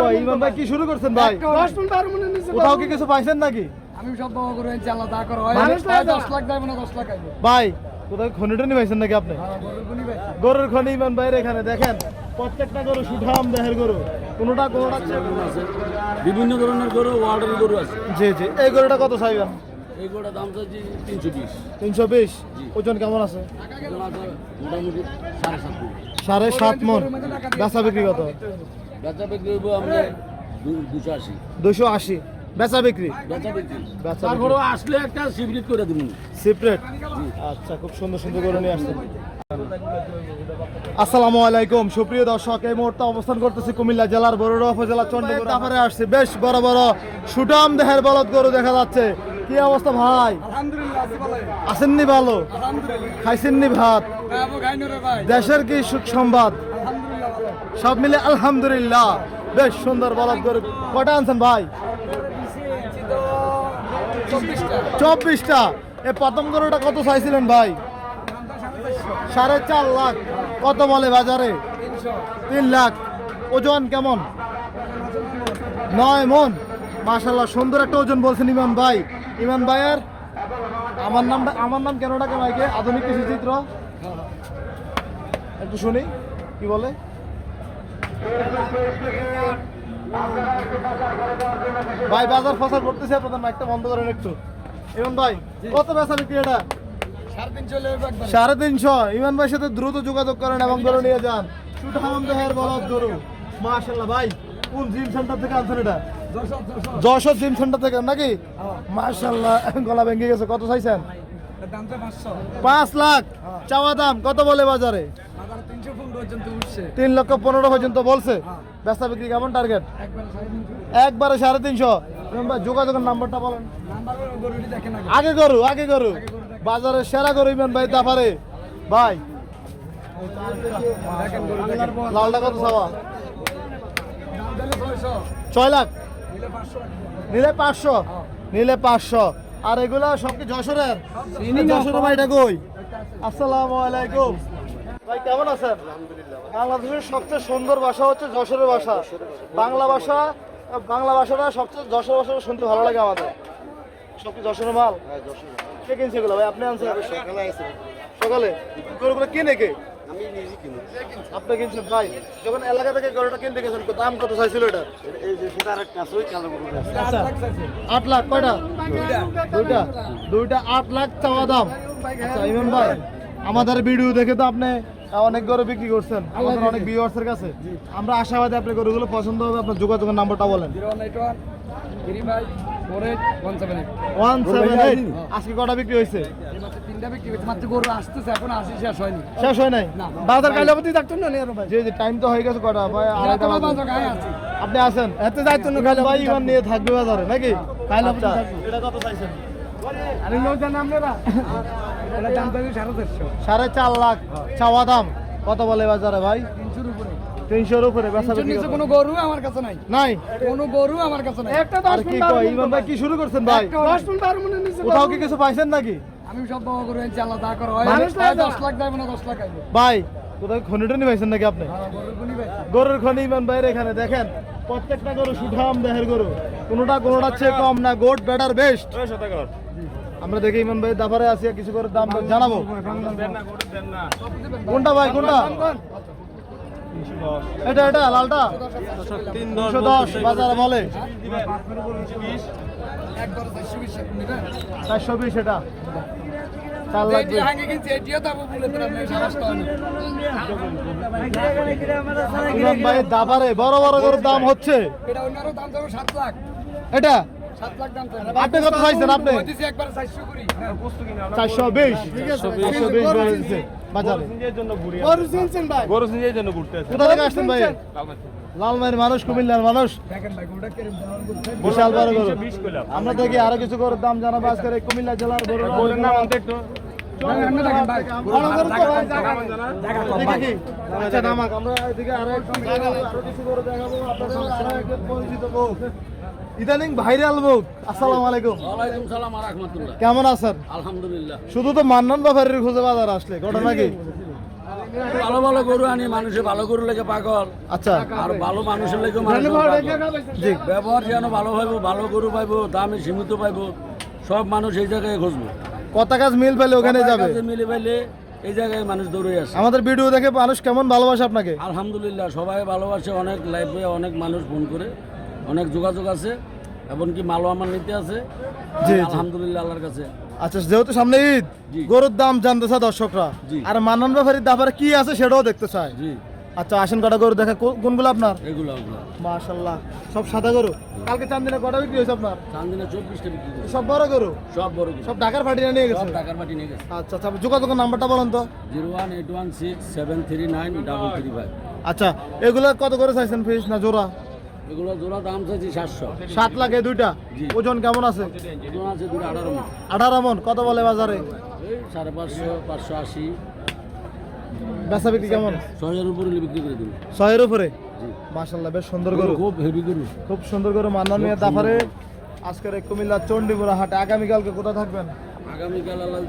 কয় ইমাম ভাই কি শুরু করছেন ভাই? নিচে কোথাও কি কিছু পাইছেন নাকি? আমি সব বাবা করে চালা তা করো হয়। মানুষ দশ লাখ দেবো না দশ লাখ আইবো। ভাই কোথাও খনি টনি নাকি আপনি? হ্যাঁ, গরুর গুনি ভাই গরুর খনি ভাইয়ের এখানে দেখেন প্রত্যেকটা গরু সুঠাম দেহের গরু কোনোটা। বিভিন্ন ধরনের গরু ওয়ার্ডের গরু আছে। জি জি এই গরুটা কত চাইবেন? এই গরুটার দাম চাচ্ছি তিনশো বিশ। তিনশো বিশ? ওজন কেমন আছে? মোটামুটি সাড়ে সাত সাড়ে সাত মন। বেচা বিক্রি কত? বেচা বিক্রি হইব আমরা দুশো আশি। দুশো আশি। বেচা বিক্রি? বেচা বিক্রি। বেচা তারপরে আসলে একটা সিপ্রিট করে দিব। সিপ্রেট? আচ্ছা খুব সুন্দর সুন্দর গরু নিয়ে আসছেন। আসসালামু আলাইকুম। সুপ্রিয় দর্শক এই মুহূর্তে অবস্থান করতেছি কুমিল্লা জেলার বরুড়া উপজেলা চন্ডীগড় তারপরে আসছে। বেশ বড় বড় সুটাম দেহের বলদ গরু দেখা যাচ্ছে। কি অবস্থা ভাই? আলহামদুলিল্লাহ ভালো। আসেননি ভালো? খাইছেননি ভাত? হ্যাঁ দেশের কি সুখ সংবাদ সব মিলে আলহামদুলিল্লাহ। বেশ সুন্দর বলদ গরু কটা আনছেন ভাই? চব্বিশটা। এ প্রথম গরুটা কত চাইছিলেন ভাই? সাড়ে চার লাখ। কত বলে বাজারে? তিন লাখ। ওজন কেমন? নয় মন। মাশাল্লাহ সুন্দর একটা ওজন বলছেন ইমাম ভাই। ইমাম ভাইয়ের? আমার নামটা আমার নাম কেন ডাকে ভাইকে? আধুনিক কৃষি চিত্র। একটু শুনি, কি বলে? ভাই, বাজার ফসল করতেছে আপনাদের মাইকটা বন্ধ করেন একটু। ইমাম ভাই, কত বেচা বিক্রি এটা? সাড়ে তিনশো। ইমান সাথে দ্রুত যোগাযোগ করেন এবং গরু নিয়ে যান। ভাই, কোন জিম সেন্টার থেকে এটা? যশোর জিম সেন্টার থেকে, নাকি? গলা ভেঙে গেছে। কত চাইছেন? পাঁচ লাখ। চাওয়া দাম, কত বলে বাজারে? তিন লক্ষ পনেরো পর্যন্ত বলছে। বেচা বিক্রি কেমন টার্গেট একবার সাড়ে তিনশো। যোগাযোগের নাম্বারটা বলেন। আগে। গরু আগে গরু। বাজারে সেরা ইমান ভাই তারপরে ভাই। লালটা কত ছয় লাখ? নিলে পাঁচশো। নিলে পাঁচশো? আর এগুলা সব কি যশোরের যশোরের ভাইটা কই? আসসালামু আলাইকুম। ভাই কেমন আছেন? বাংলাদেশের সবচেয়ে সুন্দর ভাষা হচ্ছে যশোরের ভাষা। বাংলা ভাষা বাংলা ভাষাটা সবচেয়ে যশোর ভাষাটা শুনতে ভালো লাগে আমাদের। সব কি যশোরের মাল? কে কিনছে এগুলো ভাই? আপনি আনছেন? সকালে গরুগুলো কিনে কে? আমি নিজে কিনি। আপনি কিনছেন? ভাই যখন এলাকা থেকে গরুটা কিনতে গেছেন দাম কত চাইছিল এটা? এই যে সেটা আরেকটা আছে ওই কালো গরুটা আছে। আচ্ছা। আট লাখ কয়টা? দুইটা। দুইটা। আট লাখ চাওয়া দাম। আচ্ছা ইমাম ভাই আমাদের ভিডিও দেখে তো আপনি অনেক গরু বিক্রি করছেন। আমাদের অনেক ভিউয়ার্সের কাছে। আমরা আশাবাদী আপনার গরুগুলো পছন্দ হবে। আপনার যোগাযোগের নাম্বারটা বলেন। এইট আজকে কটা বিক্রি হয়েছে? শেষ হয় নাই? না। বাজার কাইলাপতি থাকতো না জি জি টাইম তো হয়ে গেছে কটা? ভাই আড়াইটা আপনি আছেন এত যাইতো না ভাই ইমান নিয়ে থাকবে বাজারে নাকি? কাইলাপতি এটা কত চাইছেন? আরে লোক জানে আপনারা? এটা দাম পাবি সাড়ে চার লাখ চাওয়া দাম। কত বলে বাজারে ভাই? তিনশোর উপরে। তিনশোর উপরে বেচা তিনশোর বিক্রি নিচে কত? কোনো গরু আমার কাছে নাই। নাই? কোনো গরু আমার কাছে নাই। একটা আর কি কয় ইমাম ভাই কি শুরু করছেন ভাই? দশ মিনিট বারো মিনিট নিচে কোথাও কি কিছু পাইছেন নাকি? আমি সব বাবা করে চালা তা করো হয়। মানুষ দশ লাখ দেবো না দশ লাখ ভাই কোথাও খনি টনি নাকি আপনি? গরুর গরুর খনি ইমান ভাইয়ের এখানে দেখেন প্রত্যেকটা গরু সুঠাম দেহের গরু। কোনোটা কোনোটা চেয়ে কম না গোট বেটার বেস্ট আমরা দেখি ইমান ভাই দাফারে আছি কিছু করে দাম জানাব। কোনটা ভাই কোনটা? এটা এটা লালটা? তিনশো দশ বাজারে বলে। চারশো বিশ এটা। চার লাখ ভাই দাবারে বড় বড় গরুর দাম হচ্ছে। এটা? আপনি কত চাইছেন আপনি? চারশো বিশ। চারশো বিশ বলেছে বাজারে। গরু চিনছেন ভাই? কোথা থেকে আসছেন ভাই? লালমাইয়ের মানুষ কুমিল্লার মানুষ। দেখেন ভাই গরুটা কেরম দাম করছে বিশাল বড় গরু। আমরা দেখি আরও কিছু গরুর দাম জানাব আজকের এই কুমিল্লা জেলার গরুর নাম একটু। গরু? আচ্ছা নামাক। আমরা এদিকে আরও কিছু গরু দেখাবো। আপনাদের আরও একজন পরিচিত ইদানিং ভাইরাল মুখ। আসসালামু আলাইকুম। ওয়ালাইকুম সালাম আর রহমতুল্লাহ। কেমন আছেন? আলহামদুলিল্লাহ। শুধু তো মান্নান বাফারির খুঁজে বাজার আসলে ঘটনা কি? ভালো ভালো গরু আনি মানুষে ভালো গরু লেগে পাগল। আচ্ছা। আর ভালো মানুষের লেগে মানুষ ব্যবহার যেন ভালো পাইবো ভালো গরু পাইবো দামে সীমিত পাইবো সব মানুষ এই জায়গায় খুঁজবো কথা কাজ মিল পেলে ওখানে যাবে? মিলে পাইলে এই জায়গায় মানুষ দৌড়ে আসে। আমাদের ভিডিও দেখে মানুষ কেমন ভালোবাসে আপনাকে? আলহামদুলিল্লাহ সবাই ভালোবাসে অনেক লাইফে অনেক মানুষ ফোন করে অনেক যোগাযোগ আছে। এমনকি মালও আমার নিতে আছে। জি। আলহামদুলিল্লাহ আল্লাহর কাছে। আচ্ছা যেহেতু সামনে ঈদ গরুর দাম জানতে চায় দর্শকরা আর ব্যাপারীর ব্যাপারে কি আছে সেটাও দেখতে চায় জি। আচ্ছা আসেন কটা গরু দেখা কোনগুলো আপনার? এগুলো মাশাল্লাহ সব সাদা গরু। কালকে চান্দিনা কটা বিক্রি হয়েছে আপনার? চান্দিনা চব্বিশটা বিক্রি করি সব বড় গরু? সব বড় গরু। সব ঢাকার ফাটিয়ে নিয়ে গেছে? পাটি নিয়ে গেছে। আচ্ছা আচ্ছা যোগাযোগের নাম্বারটা বলেন তো। Zero one eight one six seven three nine double three five. আচ্ছা এগুলো কত করে চাইছেন ফিস না জোড়া? এগুলো জোড়া দাম চাইছি সাতশো। সাত লাখ দুইটা? ওজন কেমন আছে? জোড়া আছে দুটো আঠারো মণ। আঠারো মন কত বলে বাজারে? এই সাড়ে পাঁচশো পাঁচশো আশি। বেচা বিক্রি কেমন? ছয়ের উপরে বিক্রি করে দেবো। ছয়ের উপরে? মাশাল্লাহ বেশ সুন্দর গরু। খুব হেভি গরু। খুব সুন্দর করে মান্নান মিয়া দাফারে। আজকের কুমিল্লা চণ্ডীপুরা হাটে আগামীকালকে কোথায় থাকবেন? আগামীকাল আল্লাহ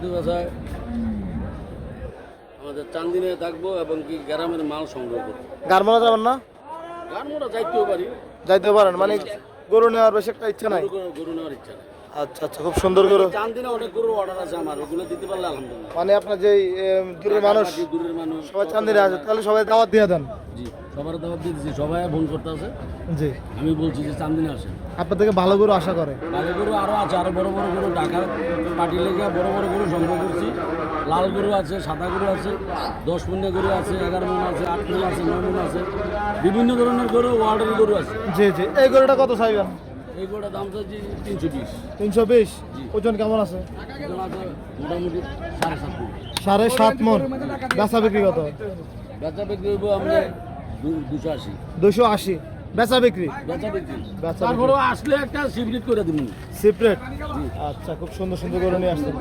আমাদের চান্দিনে থাকব এবং কি গ্রামের মাল সংগ্রহ করব। গারমালা যাবেন না? যাইতে পারেন মানে গরু নেওয়ার বেশি একটা ইচ্ছা নাই? গরু গরু- গরু নেওয়ার ইচ্ছা নেই। আচ্ছা আচ্ছা খুব সুন্দর গরু। চান্দিনে অনেক গরু অর্ডার আছে আমার ওগুলো দিতে পারলে আলহামদুলিল্লাহ। মানে আপনার যে দূরের মানুষ দূরের মানুষ সবাই চান্দিনে আছে তাহলে সবাই দাওয়াত দিয়ে দেন। জি। সবার দাওয়াত দিয়ে দিচ্ছি সবাই ফোন করতে আছে। জি। আমি বলছি যে চান্দিনে আসে আপনার থেকে ভালো গরু আশা করে। ভালো গরু আরও আছে আরও বড় বড় গরু ঢাকার পাটি লেগে বড় বড় গরু সংগ্রহ করছি। লাল গরু আছে সাদা গরু আছে দশ মিনিট গরু আছে এগারো মন আছে আট মন আছে নয় মন আছে। বিভিন্ন ধরনের গরু ওয়ার্ডের গরু আছে। জি জি। এই গরুটা কত চাইবেন? এই গরুটার দাম চাচ্ছি তিনশো বিশ। তিনশো বিশ? ওজন কেমন আছে? মোটামুটি সাড়ে সাত সাড়ে সাত মন। বেচা বিক্রি কত? বেচা বিক্রি আমরা দুশো আশি। দুশো আশি। বেচা বিক্রি? বেচা বিক্রি। বেচা তারপরে আসলে একটা সিবরিট করে দিব। সিপ্রেট আচ্ছা খুব সুন্দর সুন্দর করে নিয়ে আসছেন।